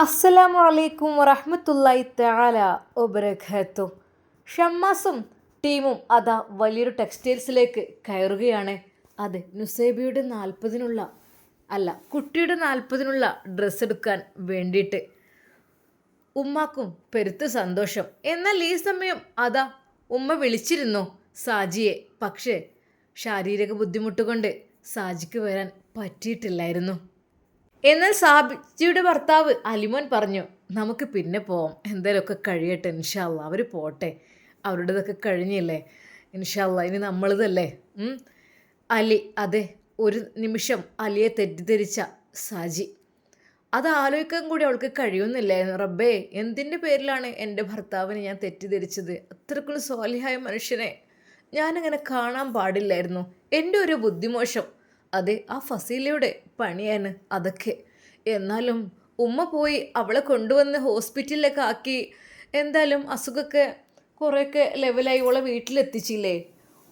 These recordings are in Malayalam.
അസ്സലാമു അലൈക്കും വറഹമത്തല്ലായി തആല ഒബരഖത്തു ഷമ്മാസും ടീമും അതാ വലിയൊരു ടെക്സ്റ്റൈൽസിലേക്ക് കയറുകയാണ്. അതെ നുസേബിയുടെ നാൽപ്പതിനുള്ള അല്ല കുട്ടിയുടെ നാൽപ്പതിനുള്ള ഡ്രസ്സ് എടുക്കാൻ വേണ്ടിയിട്ട്. ഉമ്മാക്കും പെരുത്ത് സന്തോഷം. എന്നാൽ ഈ സമയം അതാ ഉമ്മ വിളിച്ചിരുന്നു സാജിയെ. പക്ഷേ ശാരീരിക ബുദ്ധിമുട്ട് കൊണ്ട് സാജിക്ക് വരാൻ പറ്റിയിട്ടില്ലായിരുന്നു. എന്നാൽ സാബിജിയുടെ ഭർത്താവ് അലിമോൻ പറഞ്ഞു നമുക്ക് പിന്നെ പോവാം. എന്തായാലുമൊക്കെ കഴിയട്ടെ ഇൻഷാല്ല അവർ പോട്ടെ. അവരുടേതൊക്കെ കഴിഞ്ഞില്ലേ? ഇൻഷാല്ല ഇനി നമ്മളിതല്ലേ. അലി അതെ ഒരു നിമിഷം അലിയെ തെറ്റിദ്ധരിച്ച സാജി. അത് ആലോചിക്കാൻ കൂടി അവൾക്ക് കഴിയുന്നില്ലായിരുന്നു റബ്ബേ എന്തിന്റെ പേരിലാണ് എന്റെ ഭർത്താവിനെ ഞാൻ തെറ്റിദ്ധരിച്ചത്? അത്രക്കുള്ള സ്വാലിഹായ മനുഷ്യനെ. ഞാനങ്ങനെ കാണാൻ പാടില്ലായിരുന്നു. എന്റെ ഒരു ബുദ്ധിമോശം. അതെ ആ ഫസീലയുടെ പണിയാണ് അതൊക്കെ. എന്നാലും ഉമ്മ പോയി അവളെ കൊണ്ടുവന്ന് ഹോസ്പിറ്റലിലൊക്കെ ആക്കി. എന്തായാലും അസുഖമൊക്കെ കുറേയൊക്കെ ലെവലായി ഓളെ വീട്ടിലെത്തിച്ചില്ലേ?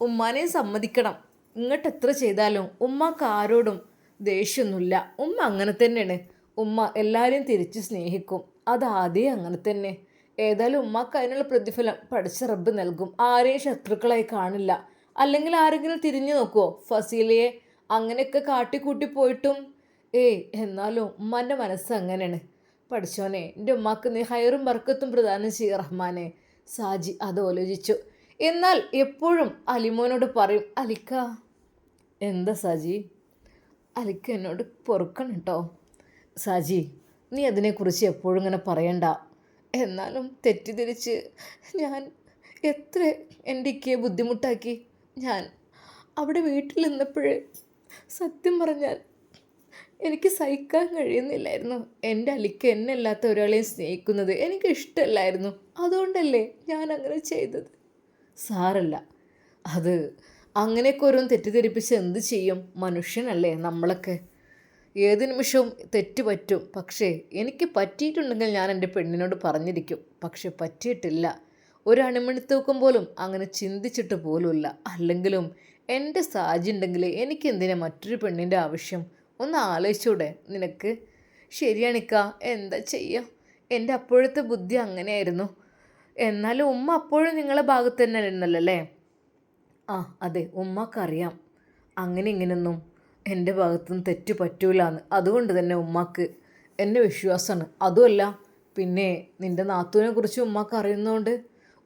ഉമ്മാനെ സമ്മതിക്കണം. ഇങ്ങോട്ട് എത്ര ചെയ്താലും ഉമ്മക്ക് ആരോടും ദേഷ്യമൊന്നുമില്ല ഉമ്മ അങ്ങനെ തന്നെയാണ്. ഉമ്മ എല്ലാവരെയും തിരിച്ച് സ്നേഹിക്കും. അതാദ്യം അങ്ങനെ തന്നെ. ഏതായാലും ഉമ്മക്ക് അതിനുള്ള പ്രതിഫലം പഠിച്ച റബ്ബ് നൽകും. ആരെയും ശത്രുക്കളായി കാണില്ല. അല്ലെങ്കിൽ ആരെങ്കിലും തിരിഞ്ഞു നോക്കുമോ ഫസീലയെ അങ്ങനെയൊക്കെ കാട്ടിക്കൂട്ടി പോയിട്ടും. ഏയ് എന്നാലും ഉമ്മാന്റെ മനസ്സ് അങ്ങനെയാണ്. പഠിച്ചോനെ എന്റെ ഉമ്മാക്ക് നീ ഹയറും വർക്കത്തും പ്രദാനം ചെയ്യ റഹ്മാനെ. സാജി അത് ആലോചിച്ചു. എന്നാൽ എപ്പോഴും അലിമോനോട് പറയും അലിക്ക എന്താ സാജി? അലിക്ക എന്നോട് പൊറുക്കണം കേട്ടോ സാജി നീ അതിനെക്കുറിച്ച് എപ്പോഴും ഇങ്ങനെ പറയണ്ട. എന്നാലും തെറ്റിദ്ധരിച്ച് ഞാൻ എത്ര എന്റെ ഇക്കയെ ബുദ്ധിമുട്ടാക്കി. ഞാൻ അവിടെ വീട്ടിൽ നിന്നപ്പോഴേ സത്യം പറഞ്ഞാൽ എനിക്ക് സഹിക്കാൻ കഴിയുന്നില്ലായിരുന്നു. എന്റെ അലിക്ക് എന്നെ അല്ലാത്ത ഒരാളെയും സ്നേഹിക്കുന്നത് എനിക്ക് ഇഷ്ടമല്ലായിരുന്നു അതുകൊണ്ടല്ലേ ഞാൻ അങ്ങനെ ചെയ്തത്? സാറല്ല അത് അങ്ങനെയൊക്കെ ഓരോന്ന് തെറ്റിദ്ധരിപ്പിച്ച് എന്ത് ചെയ്യും? മനുഷ്യനല്ലേ നമ്മളൊക്കെ. ഏത് നിമിഷവും തെറ്റ് പറ്റും. പക്ഷേ എനിക്ക് പറ്റിയിട്ടുണ്ടെങ്കിൽ ഞാൻ എന്റെ പെണ്ണിനോട് പറഞ്ഞിരിക്കും. പക്ഷെ പറ്റിയിട്ടില്ല. ഒരു അണിമണിത്തൂക്കം പോലും അങ്ങനെ ചിന്തിച്ചിട്ട് പോലുമില്ല. അല്ലെങ്കിലും എന്റെ സാജി ഉണ്ടെങ്കിൽ എനിക്ക് എന്തിനാ മറ്റൊരു പെണ്ണിന്റെ ആവശ്യം? ഒന്ന് ആലോചിച്ചൂടെ നിനക്ക്? ശരിയാണിക്ക എന്താ ചെയ്യുക എന്റെ അപ്പോഴത്തെ ബുദ്ധി അങ്ങനെയായിരുന്നു. എന്നാലും ഉമ്മ അപ്പോഴും നിങ്ങളെ ഭാഗത്ത് തന്നെ ആയിരുന്നല്ലോ അല്ലേ? ആ അതെ. ഉമ്മക്കറിയാം. അങ്ങനെ ഇങ്ങനെയൊന്നും എന്റെ ഭാഗത്തുനിന്ന് തെറ്റ് പറ്റൂലെന്ന്. അതുകൊണ്ട് തന്നെ ഉമ്മാക്ക് എന്നെ വിശ്വാസമാണ്. അതുമല്ല പിന്നെ നിന്റെ നാത്തൂനെ കുറിച്ച് ഉമ്മാക്ക് അറിയുന്നതുകൊണ്ട്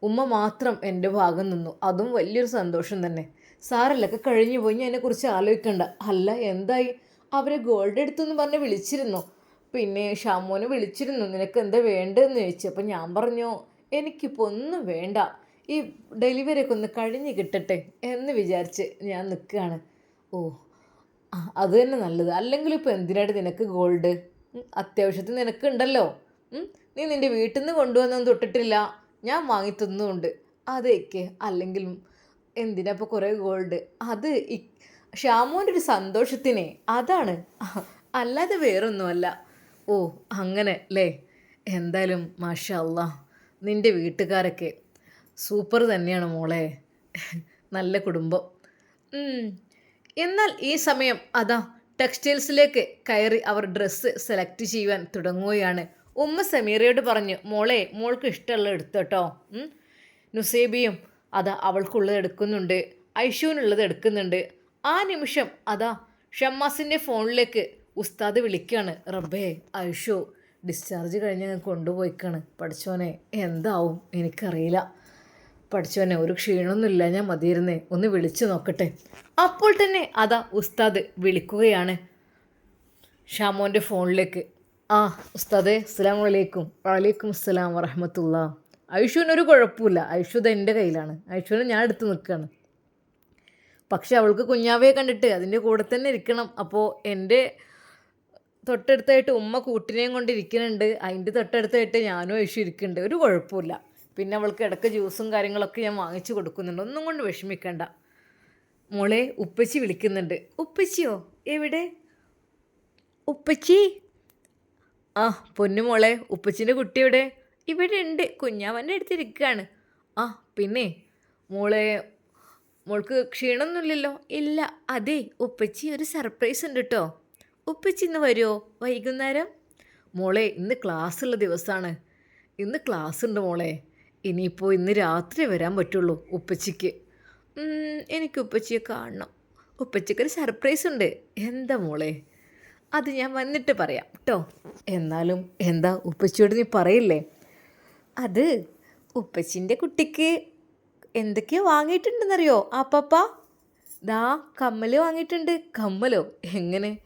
ഉമ്മ മാത്രം എന്റെ ഭാഗം നിന്നു. അതും വലിയൊരു സന്തോഷം തന്നെ. സാറല്ലൊക്കെ കഴിഞ്ഞു പോയി ഞാൻ അതിനെക്കുറിച്ച് ആലോചിക്കണ്ട. അല്ല എന്തായി? അവരെ ഗോൾഡ് എടുത്തെന്ന് പറഞ്ഞ് വിളിച്ചിരുന്നു. പിന്നെ ഷാമോനെ വിളിച്ചിരുന്നു നിനക്ക് എന്താ വേണ്ടതെന്ന് ചോദിച്ചു. അപ്പം ഞാൻ പറഞ്ഞു എനിക്കിപ്പോൾ ഒന്നും വേണ്ട. ഈ ഡെലിവറിയൊക്കെ ഒന്ന് കഴിഞ്ഞ് കിട്ടട്ടെ എന്ന് വിചാരിച്ച് ഞാൻ നിൽക്കുകയാണ് ഓ അത് തന്നെ നല്ലത്. അല്ലെങ്കിൽ ഇപ്പോൾ എന്തിനായിട്ട് നിനക്ക് ഗോൾഡ്? അത്യാവശ്യത്തിന് നിനക്ക് ഉണ്ടല്ലോ നീ നിന്റെ വീട്ടിൽ നിന്ന് കൊണ്ടുവന്നൊന്നും തൊട്ടിട്ടില്ല. ഞാൻ വാങ്ങി തന്നുകൊണ്ട് അതേക്ക് അല്ലെങ്കിലും എന്തിനാ ഇപ്പോൾ കുറേ ഗോൾഡ് അത് ഈ ഷ്യാമോന്റെ ഒരു സന്തോഷത്തിനെ. അതാണ്. അല്ലാതെ വേറൊന്നുമല്ല. ഓ അങ്ങനെ അല്ലേ എന്തായാലും മാഷ അല്ല നിന്റെ വീട്ടുകാരൊക്കെ സൂപ്പർ തന്നെയാണ് മോളെ. നല്ല കുടുംബം. എന്നാൽ ഈ സമയം അതാ ടെക്സ്റ്റൈൽസിലേക്ക് കയറി അവർ ഡ്രസ്സ് സെലക്ട് ചെയ്യുവാൻ തുടങ്ങുകയാണ്. ഉമ്മ സമീറയോട് പറഞ്ഞു മോളെ മോൾക്ക് ഇഷ്ടമുള്ള എടുത്തോട്ടോ. നുസേബിയും അതാ അവൾക്കുള്ളത് എടുക്കുന്നുണ്ട്. ഐഷുവിനുള്ളത് എടുക്കുന്നുണ്ട്. ആ നിമിഷം അതാ ഷമ്മാസിന്റെ ഫോണിലേക്ക് ഉസ്താദ് വിളിക്കുകയാണ് റബ്ബേ ഐഷു ഡിസ്ചാർജ് കഴിഞ്ഞ് ഞാൻ കൊണ്ടുപോയിക്കാണ്. പഠിച്ചോനെ എന്താവും? എനിക്കറിയില്ല. പഠിച്ചോനെ ഒരു ക്ഷീണമൊന്നുമില്ല ഞാൻ മതിയിരുന്നേ ഒന്ന് വിളിച്ചു നോക്കട്ടെ. അപ്പോൾ തന്നെ അതാ ഉസ്താദ് വിളിക്കുകയാണ് ഷാമോന്റെ ഫോണിലേക്ക്. ആ ഉസ്താദെ അസ്സാം വലൈക്കും വലൈക്കും അസ്സലാം വറഹമത്തുള്ള. ഐഷുവിനൊരു കുഴപ്പമില്ല. ഐഷു ഇത് എന്റെ കയ്യിലാണ്. ഐഷുവിനെ ഞാൻ എടുത്ത് നിൽക്കുകയാണ്. പക്ഷെ അവൾക്ക് കുഞ്ഞാവയെ കണ്ടിട്ട് അതിന്റെ കൂടെ തന്നെ ഇരിക്കണം. അപ്പോൾ എന്റെ തൊട്ടടുത്തായിട്ട് ഉമ്മ കൂട്ടിനെയും കൊണ്ടിരിക്കുന്നുണ്ട് അതിന്റെ തൊട്ടടുത്തായിട്ട് ഞാനും ഐഷു ഇരിക്കുന്നുണ്ട്. ഒരു കുഴപ്പമില്ല. പിന്നെ അവൾക്ക് ഇടയ്ക്ക് ജ്യൂസും കാര്യങ്ങളൊക്കെ ഞാൻ വാങ്ങിച്ചു കൊടുക്കുന്നുണ്ട്. ഒന്നും കൊണ്ട് വിഷമിക്കേണ്ട. മോളെ ഉപ്പച്ചി വിളിക്കുന്നുണ്ട്. ഉപ്പച്ചിയോ? എവിടെ? ഉപ്പച്ചി? ആ പൊന്നു മോളെ ഉപ്പച്ചിന്റെ കുട്ടി എവിടെ? ഇവിടെ ഉണ്ട് കുഞ്ഞാവന്റെ അടുത്തിരിക്കുകയാണ്. ആ പിന്നെ? മോളെ മോൾക്ക് ക്ഷീണമൊന്നുമില്ലല്ലോ? ഇല്ല. അതെ ഉപ്പച്ചി ഒരു സർപ്രൈസ് ഉണ്ട് കേട്ടോ ഉപ്പച്ചി ഇന്ന് വരുമോ വൈകുന്നേരം? മോളെ ഇന്ന് ക്ലാസ് ഉള്ള ദിവസമാണ്. ഇന്ന് ക്ലാസ് ഉണ്ട് മോളെ. ഇനിയിപ്പോൾ ഇന്ന് രാത്രി വരാൻ പറ്റുള്ളൂ ഉപ്പച്ചിക്ക്. എനിക്ക് ഉപ്പച്ചിയെ കാണണം. ഉപ്പച്ചിക്കൊരു സർപ്രൈസ് ഉണ്ട്. എന്താ മോളെ? അത് ഞാൻ വന്നിട്ട് പറയാം കേട്ടോ എന്നാലും എന്താ ഉപ്പച്ചിയോട് നീ പറയില്ലേ? അത് ഉപ്പച്ചിന്റെ കുട്ടിക്ക് എന്തൊക്കെയോ വാങ്ങിയിട്ടുണ്ടെന്നറിയോ? ആ പപ്പ ദാ കമ്മൽ വാങ്ങിയിട്ടുണ്ട്. കമ്മലോ? എങ്ങനെ?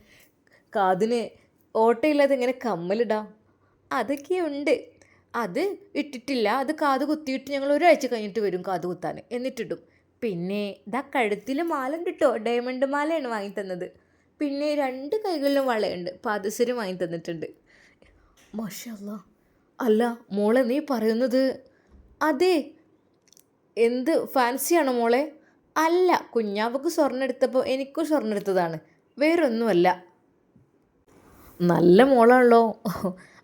കാതിന് ഓട്ടയില്ലാതെ എങ്ങനെ കമ്മലിടാം അതൊക്കെയുണ്ട് അത് ഇട്ടിട്ടില്ല. അത് കാത് കുത്തിയിട്ട് ഞങ്ങൾ ഒരാഴ്ച കഴിഞ്ഞിട്ട് വരും കാത് കുത്താൻ. എന്നിട്ടിടും. പിന്നെ ഇതാ കഴുത്തിൽ മാല കേട്ടോ ഡയമണ്ട് മാലയാണ് വാങ്ങി തന്നത് പിന്നെ രണ്ട് കൈകളിലും വളയുണ്ട്. പാദസരം വാങ്ങി തന്നിട്ടുണ്ട് മാഷല്ല അല്ല മോളെ നീ പറയുന്നത് അതെ. എന്ത് ഫാൻസിയാണോ മോളെ? അല്ല കുഞ്ഞാവക്ക് സ്വർണം എടുത്തപ്പോൾ എനിക്കും സ്വർണം എടുത്തതാണ്. വേറൊന്നുമല്ല. നല്ല മോളാണല്ലോ.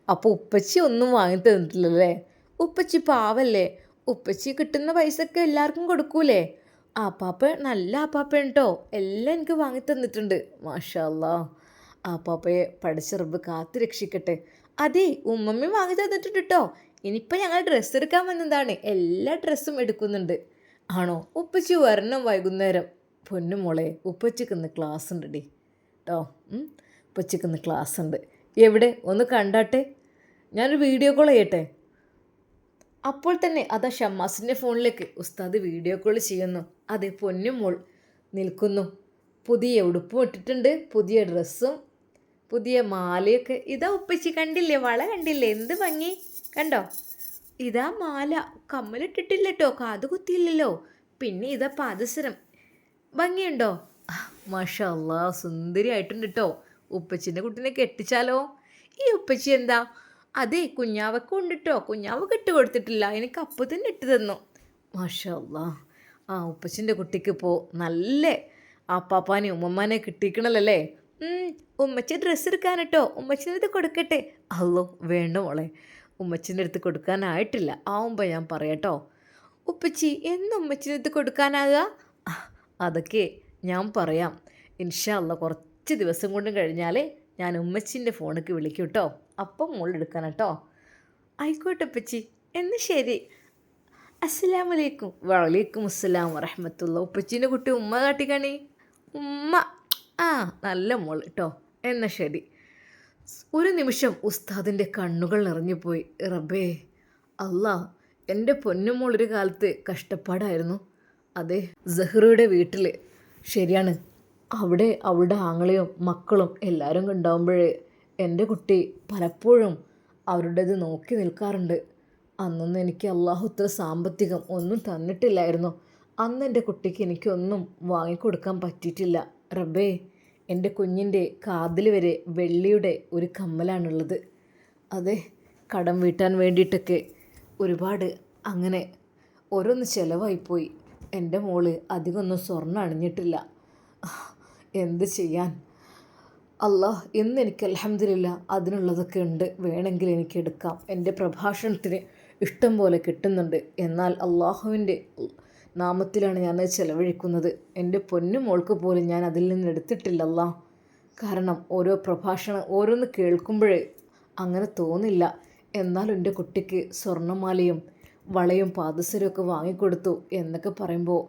അപ്പോൾ ഉപ്പച്ചി ഒന്നും വാങ്ങി തന്നിട്ടില്ലല്ലേ? ഉപ്പച്ചി പാവല്ലേ? ഉപ്പച്ചി കിട്ടുന്ന പൈസക്ക് എല്ലാവർക്കും കൊടുക്കൂലേ? ആപ്പാപ്പ നല്ല ആപ്പാപ്പയാണ് കേട്ടോ എല്ലാം എനിക്ക് വാങ്ങി തന്നിട്ടുണ്ട്. മാഷാല്ലാ ആപ്പാപ്പയെ പഠിച്ച റബ്ബ് കാത്തു രക്ഷിക്കട്ടെ. അതെ ഉമ്മമ്മ വാങ്ങി തന്നിട്ടുണ്ട് കേട്ടോ ഇനിയിപ്പോൾ ഞങ്ങൾ ഡ്രസ്സ് എടുക്കാൻ വന്നതാണ്. എല്ലാ ഡ്രസ്സും എടുക്കുന്നുണ്ട്. ആണോ? ഉപ്പച്ചി വരണം വൈകുന്നേരം. പൊന്നു മോളെ ഉപ്പച്ചിക്ക് ഇന്ന് ക്ലാസ് ഉണ്ട് ഡി കേട്ടോ ഉപ്പച്ചിക്ക് ഇന്ന് ക്ലാസ് ഉണ്ട്. എവിടെ? ഒന്ന് കണ്ടാട്ടെ? ഞാനൊരു വീഡിയോ കോൾ ചെയ്യട്ടെ? അപ്പോൾ തന്നെ അതാ ഷമ്മാസിന്റെ ഫോണിലേക്ക് ഉസ്താദ് വീഡിയോ കോൾ ചെയ്യുന്നു. അതെ പൊന്നു മോൾ നിൽക്കുന്നു. പുതിയ ഉടുപ്പും ഇട്ടിട്ടുണ്ട്. പുതിയ ഡ്രസ്സും പുതിയ മാലയൊക്കെ. ഇതാ ഉപ്പച്ചി കണ്ടില്ലേ? വള കണ്ടില്ലേ? എന്ത് ഭംഗി? കണ്ടോ? ഇതാ മാല. കമ്മലിട്ടിട്ടില്ല കേട്ടോ കാത് കുത്തിയില്ലല്ലോ. പിന്നെ ഇതാ പാദസരം. ഭംഗിയുണ്ടോ? മാഷാ അല്ലാ സുന്ദരിയായിട്ടുണ്ട് കേട്ടോ ഉപ്പച്ചിന്റെ കുട്ടീനെ കെട്ടിച്ചാലോ? ഈ ഉപ്പച്ചി എന്താ? അതെ കുഞ്ഞാവക്കും ഉണ്ട് കേട്ടോ കുഞ്ഞാവക്ക് ഇട്ട് കൊടുത്തിട്ടില്ല. എനിക്ക് അപ്പം തന്നെ ഇട്ട് തന്നു. മാഷാ അല്ലാ ആ ഉപ്പച്ചിന്റെ കുട്ടിക്ക് ഇപ്പോൾ നല്ല ആപ്പാപ്പാനെ ഉമ്മമ്മാനെ കിട്ടിക്കണല്ലേ ഉമ്മച്ചി ഡ്രസ്സ് എടുക്കാൻ കേട്ടോ ഉമ്മച്ചിന്റെ അടുത്ത് കൊടുക്കട്ടെ. അല്ലോ വേണ്ട മോളെ. ഉമ്മച്ചിന്റെ അടുത്ത് കൊടുക്കാനായിട്ടില്ല. ആവുമ്പോൾ ഞാൻ പറയട്ടോ ഉപ്പച്ചി എന്ന് ഉമ്മച്ചിന്റെ അടുത്ത് കൊടുക്കാനാകുക അതൊക്കെ ഞാൻ പറയാം. ഇൻഷാ അല്ല കുറച്ച് ദിവസം കൊണ്ടും കഴിഞ്ഞാൽ ഞാൻ ഉമ്മച്ചിന്റെ ഫോണിക്ക് വിളിക്കും കേട്ടോ അപ്പം മോൾ എടുക്കണം കേട്ടോ ആയിക്കോട്ടെ ഉപ്പച്ചി. എന്ന് ശരി. അസ്സലാമലൈക്കും വലൈക്കും അസ്സലാം വറഹമത്തുള്ള ഉപ്പച്ചീന്റെ കുട്ടി ഉമ്മ കാട്ടിക്കണി? ഉമ്മ. ആ നല്ല മോൾ കേട്ടോ എന്നാൽ ശരി. ഒരു നിമിഷം ഉസ്താദിന്റെ കണ്ണുകൾ നിറഞ്ഞുപോയി. റബ്ബേ അല്ലാ എന്റെ പൊന്നുമോൾ ഒരു കാലത്ത് കഷ്ടപ്പാടായിരുന്നു. അതെ സഹ്റയുടെ വീട്ടിൽ ശരിയാണ്. അവിടെ അവളുടെ ആങ്ങളെയും മക്കളും എല്ലാവരും ഉണ്ടാവുമ്പോഴേ എന്റെ കുട്ടി പലപ്പോഴും അവരുടേത് നോക്കി നിൽക്കാറുണ്ട്. അന്നൊന്നും എനിക്ക് അള്ളാഹു ഇത്ര സാമ്പത്തികം ഒന്നും തന്നിട്ടില്ലായിരുന്നു. അന്ന് എന്റെ കുട്ടിക്ക് എനിക്കൊന്നും വാങ്ങിക്കൊടുക്കാൻ പറ്റിയിട്ടില്ല. റബ്ബേ എന്റെ കുഞ്ഞിന്റെ കാതിൽ വരെ വെള്ളിയുടെ ഒരു കമ്മലാണുള്ളത്. അതെ കടം വീട്ടാൻ വേണ്ടിയിട്ടൊക്കെ ഒരുപാട് അങ്ങനെ ഓരോന്ന് ചിലവായിപ്പോയി. എന്റെ മോൾ അധികമൊന്നും സ്വർണം അണിഞ്ഞിട്ടില്ല. എന്ത് ചെയ്യാൻ? അല്ലാഹ് ഇന്ന് എനിക്ക് അലഹമില്ല അതിനുള്ളതൊക്കെ ഉണ്ട്. വേണമെങ്കിൽ എനിക്ക് എടുക്കാം. എന്റെ പ്രഭാഷണത്തിന് ഇഷ്ടം പോലെ കിട്ടുന്നുണ്ട്. എന്നാൽ അള്ളാഹുവിന്റെ നാമത്തിലാണ് ഞാൻ ചെലവഴിക്കുന്നത്. എന്റെ പൊന്നു മോൾക്ക് പോലും ഞാൻ അതിൽ നിന്ന് എടുത്തിട്ടില്ലല്ല. കാരണം ഓരോ പ്രഭാഷണം ഓരോന്ന് കേൾക്കുമ്പോഴേ അങ്ങനെ തോന്നില്ല. എന്നാൽ എന്റെ കുട്ടിക്ക് സ്വർണമാലയും വളയും പാദസരമൊക്കെ വാങ്ങിക്കൊടുത്തു എന്നൊക്കെ പറയുമ്പോൾ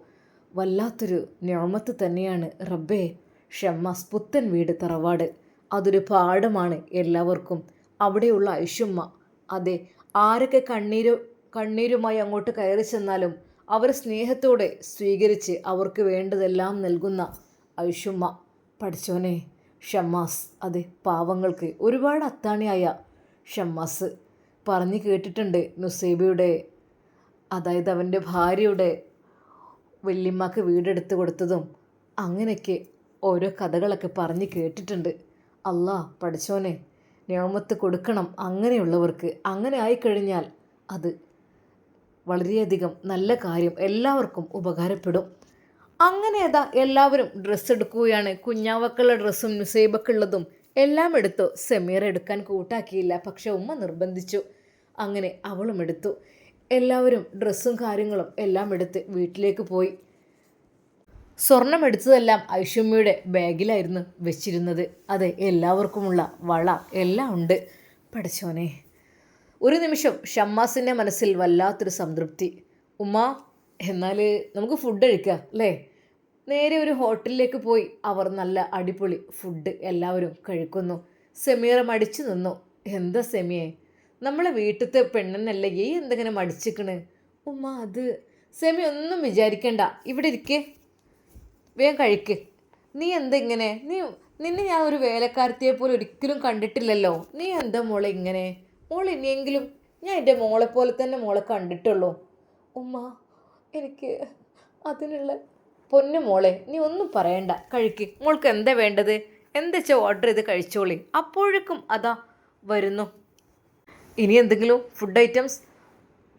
വല്ലാത്തൊരു ഞാമത്ത് തന്നെയാണ്. റബ്ബേ ഷമ്മസ് പുത്തൻ വീട് തറവാട്. അതൊരു പാഠമാണ് എല്ലാവർക്കും. അവിടെയുള്ള ഐഷുമ്മ അതെ ആരൊക്കെ കണ്ണീര് കണ്ണീരുമായി അങ്ങോട്ട് കയറി ചെന്നാലും അവർ സ്നേഹത്തോടെ സ്വീകരിച്ച് അവർക്ക് വേണ്ടതെല്ലാം നൽകുന്ന ഐഷുമ്മ. പഠിച്ചോനെ ഷമ്മാസ്. അതെ പാവങ്ങൾക്ക് ഒരുപാട് അത്താണിയായ ഷമ്മാസ്. പറഞ്ഞു കേട്ടിട്ടുണ്ട് നുസൈബയുടെ അതായത് അവന്റെ ഭാര്യയുടെ വല്യമ്മക്ക് വീടെടുത്ത് കൊടുത്തതും. അങ്ങനെയൊക്കെ ഓരോ കഥകളൊക്കെ പറഞ്ഞ് കേട്ടിട്ടുണ്ട്. അല്ലാ പഠിച്ചോനെ നിയമത്ത് കൊടുക്കണം അങ്ങനെയുള്ളവർക്ക്. അങ്ങനെ ആയിക്കഴിഞ്ഞാൽ അത് വളരെയധികം നല്ല കാര്യം എല്ലാവർക്കും ഉപകാരപ്പെടും. അങ്ങനെ അതാ എല്ലാവരും ഡ്രസ്സ് എടുക്കുകയാണ്. കുഞ്ഞാവക്കുള്ള ഡ്രസ്സും നുസൈബക്കുള്ളതും എല്ലാം എടുത്തു സെമീർ എടുക്കാൻ കൂട്ടാക്കിയില്ല. പക്ഷെ ഉമ്മ നിർബന്ധിച്ചു. അങ്ങനെ അവളും എടുത്തു. എല്ലാവരും ഡ്രസ്സും കാര്യങ്ങളും എല്ലാം എടുത്ത് വീട്ടിലേക്ക് പോയി. സ്വർണം എടുത്തതെല്ലാം ഐഷുമ്മയുടെ ബാഗിലായിരുന്നു വെച്ചിരുന്നത്. അതെ എല്ലാവർക്കുമുള്ള വള എല്ലാം ഉണ്ട്. പഠിച്ചോനെ. ഒരു നിമിഷം ഷമ്മാസിന്റെ മനസ്സിൽ വല്ലാത്തൊരു സംതൃപ്തി. ഉമ്മ എന്നാൽ നമുക്ക് ഫുഡ് കഴിക്കാം അല്ലേ? നേരെ ഒരു ഹോട്ടലിലേക്ക് പോയി അവർ നല്ല അടിപൊളി ഫുഡ് എല്ലാവരും കഴിക്കുന്നു. സെമീറ മടിച്ചു നിന്നു. എന്താ സെമിയെ? നമ്മളെ വീട്ടിലത്തെ പെണ്ണെന്നല്ലേ ഈ എന്തെങ്കിലും മടിച്ചിക്കണ്? ഉമ്മ അത് സെമി ഒന്നും വിചാരിക്കണ്ട. ഇവിടെ ഇരിക്കേ. വേഗം കഴിക്ക്. നീ എന്താ ഇങ്ങനെ? നീ നിന്നെ ഞാൻ ഒരു വേലക്കാരത്തിയെ പോലെ ഒരിക്കലും കണ്ടിട്ടില്ലല്ലോ. നീ എന്താ മോളെ ഇങ്ങനെ? മോൾ ഇനിയെങ്കിലും ഞാൻ എന്റെ മോളെ പോലെ തന്നെ മോളെ കണ്ടിട്ടുള്ളൂ. ഉമ്മ എനിക്ക് അതിനുള്ള പൊന്നു മോളെ നീ ഒന്നും പറയണ്ട. കഴിക്ക്. മോൾക്ക് എന്താ വേണ്ടത്? എന്താ വെച്ചാൽ ഓർഡർ ചെയ്ത് കഴിച്ചോളി. അപ്പോഴേക്കും അതാ വരുന്നു. ഇനി എന്തെങ്കിലും ഫുഡ് ഐറ്റംസ്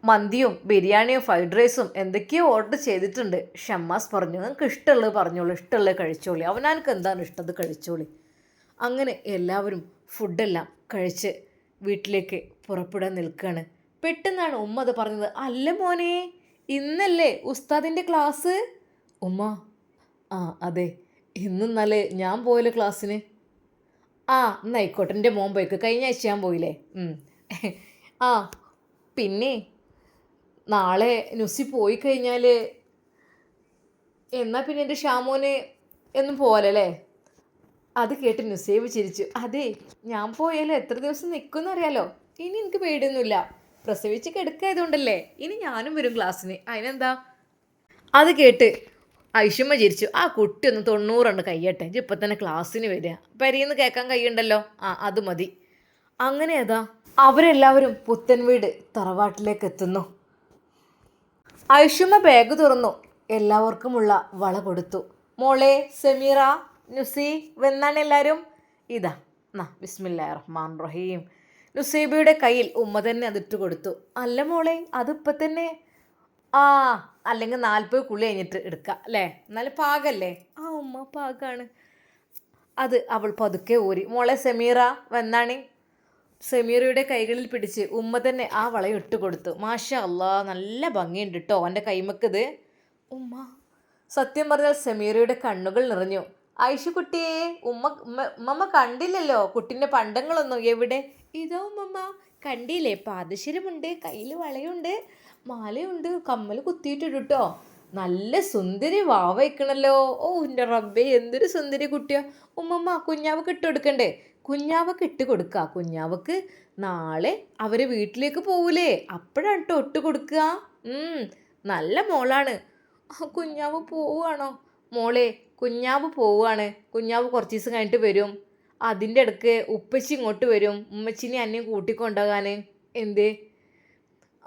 മന്തിയും ബിരിയാണിയും ഫ്രൈഡ് റൈസും എന്തൊക്കെയോ ഓർഡർ ചെയ്തിട്ടുണ്ട്. ഷമ്മാസ് പറഞ്ഞു നിങ്ങൾക്ക് ഇഷ്ടമുള്ളത് പറഞ്ഞോളൂ ഇഷ്ടമുള്ളത് കഴിച്ചോളി. അവനാനക്ക് എന്താണ് ഇഷ്ടം? അത് കഴിച്ചോളി. അങ്ങനെ എല്ലാവരും ഫുഡെല്ലാം കഴിച്ച് വീട്ടിലേക്ക് പുറപ്പെടാൻ നിൽക്കുകയാണ് പെട്ടെന്നാണ് ഉമ്മ അത് പറഞ്ഞത്. അല്ല മോനെ ഇന്നല്ലേ ഉസ്താദിന്റെ ക്ലാസ്? ഉമ്മ ആ അതെ. ഇന്നെന്നാലേ ഞാൻ പോയല്ലോ ക്ലാസ്സിന്. ആ എന്നായിക്കോട്ടെ എന്റെ മോൻ പോയിക്ക്. കഴിഞ്ഞ ആഴ്ച ഞാൻ പോയില്ലേ? ആ പിന്നെ നാളെ നുസി പോയി കഴിഞ്ഞാൽ എന്നാൽ പിന്നെ എന്റെ ഷാമോന് എന്നും പോലല്ലേ അത് കേട്ട് നുസേവ് ചിരിച്ചു. അതെ ഞാൻ പോയാലോ? എത്ര ദിവസം നിൽക്കുമെന്ന് അറിയാലോ ഇനി എനിക്ക് പേടിയൊന്നുമില്ല. പ്രസവിച്ച് കിടക്കായതുകൊണ്ടല്ലേ? ഇനി ഞാനും വരും ക്ലാസ്സിന്. അതിനെന്താ? അത് കേട്ട് ഐഷമ്മ ചിരിച്ചു. ആ കുട്ടി ഒന്ന് തൊണ്ണൂറുണ്ട് കയ്യട്ടെ. ഇപ്പം തന്നെ ക്ലാസ്സിന് വരിക. പെരിയെന്ന് കേൾക്കാൻ കഴിയുണ്ടല്ലോ ആ അത് മതി. അങ്ങനെ അതാ അവരെല്ലാവരും പുത്തൻ വീട് തറവാട്ടിലേക്ക് എത്തുന്നു. ഐഷുമ്മ ബാഗ് തുറന്നു. എല്ലാവർക്കുമുള്ള വള കൊടുത്തു. മോളെ സമീറ നുസി എന്നാണ് എല്ലാവരും ഇതാ എന്നാ ബിസ്മില്ലാ റഹ്മാൻ റഹീം നുസീബിയുടെ കയ്യിൽ ഉമ്മ തന്നെ അതിട്ട് കൊടുത്തു. അല്ല മോളെ അതിപ്പോൾ തന്നെ? ആ അല്ലെങ്കിൽ നാൽപ്പത് കുളി കഴിഞ്ഞിട്ട് എടുക്കാം അല്ലേ? എന്നാലും പാകല്ലേ? ആ ഉമ്മ പാകാണ്. അത് അവൾ പതുക്കെ ഊരി. മോളെ സെമീറ വന്നാണ്? സെമീറയുടെ കൈകളിൽ പിടിച്ച് ഉമ്മ തന്നെ ആ വളയം ഇട്ട് കൊടുത്തു. മാഷ അല്ലാ നല്ല ഭംഗിയുണ്ട് കേട്ടോ എന്റെ കൈമക്കത് ഉമ്മ സത്യം പറഞ്ഞാൽ സെമീറയുടെ കണ്ണുകൾ നിറഞ്ഞു. ഐഷുക്കുട്ടിയെ ഉമ്മ ഉമ്മ ഉമ്മമ്മ കണ്ടില്ലല്ലോ. കുട്ടിന്റെ പണ്ടങ്ങളൊന്നും എവിടെ? ഇതോ ഉമ്മമ്മ കണ്ടില്ലേ? പാദശരമുണ്ട് കയ്യിൽ വളയുണ്ട് മാലയുണ്ട് കമ്മൽ കുത്തിയിട്ടിട്ട് കേട്ടോ നല്ല സുന്ദരി വാവയ്ക്കണല്ലോ ഓ എന്റെ റബ്ബേ എന്തൊരു സുന്ദരി കുട്ടിയാ. ഉമ്മമ്മ കുഞ്ഞാവക്ക് ഇട്ട് കൊടുക്കണ്ടേ? കുഞ്ഞാവക്ക് ഇട്ട് കൊടുക്കുക കുഞ്ഞാവക്ക് നാളെ അവരെ വീട്ടിലേക്ക് പോകൂലേ അപ്പോഴാണ് കേട്ടോ ഇട്ട് കൊടുക്കുക നല്ല മോളാണ്. കുഞ്ഞാവ് പോവുകയാണോ? മോളെ കുഞ്ഞാവ് പോവുകയാണ് കുഞ്ഞാവ് കുറച്ച് ദിവസം കഴിഞ്ഞിട്ട് വരും. അതിന്റെ ഇടയ്ക്ക് ഉപ്പച്ചി ഇങ്ങോട്ട് വരും. ഉമ്മച്ചിനെ അന്നെയും കൂട്ടിക്കൊണ്ടുപോകാൻ എന്ത്?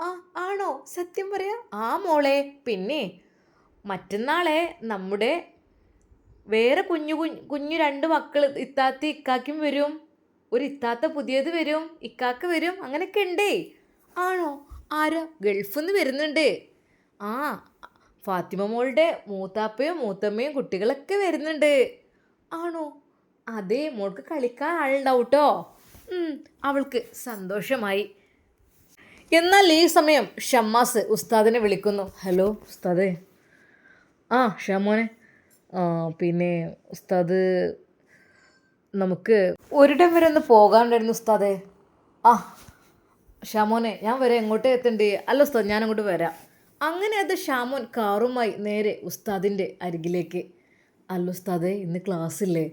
ആ ആണോ? സത്യം പറയാ? ആ മോളെ. പിന്നെ മറ്റന്നാളെ നമ്മുടെ വേറെ കുഞ്ഞു കുഞ്ഞു രണ്ട് മക്കൾ ഇത്താത്ത ഇക്കാക്കും വരും. ഒരു ഇത്താത്ത പുതിയത് വരും. ഇക്കാക്ക് വരും. അങ്ങനെയൊക്കെ ഉണ്ടേ. ആണോ? ആരോ? ഗൾഫിൽ നിന്ന് വരുന്നുണ്ട്. ആ ഫാത്തിമ മോളുടെ മൂത്താപ്പയും മൂത്തമ്മയും കുട്ടികളൊക്കെ വരുന്നുണ്ട്. ആണോ? അതെ മോൾക്ക് കളിക്കാൻ ആളുണ്ടാവും കേട്ടോ അവൾക്ക് സന്തോഷമായി. എന്നാൽ ഈ സമയം ഷമ്മാസ് ഉസ്താദിനെ വിളിക്കുന്നു. ഹലോ ഉസ്താദേ. ആ ഷമോനെ പിന്നെ ഉസ്താദ് നമുക്ക് ഒരിടം വരെ ഒന്ന് പോകാനുണ്ടായിരുന്നു ഉസ്താദേ. ആ ഷാമോനെ ഞാൻ വരെ എങ്ങോട്ടേ എത്തണ്ടേ? അല്ല ഉസ്താദ് ഞാൻ അങ്ങോട്ട് വരാം. അങ്ങനെ അത് ഷാമോൻ കാറുമായി നേരെ ഉസ്താദിന്റെ അരികിലേക്ക്. അല്ല ഉസ്താദേ ഇന്ന് ക്ലാസ് ഇല്ലേ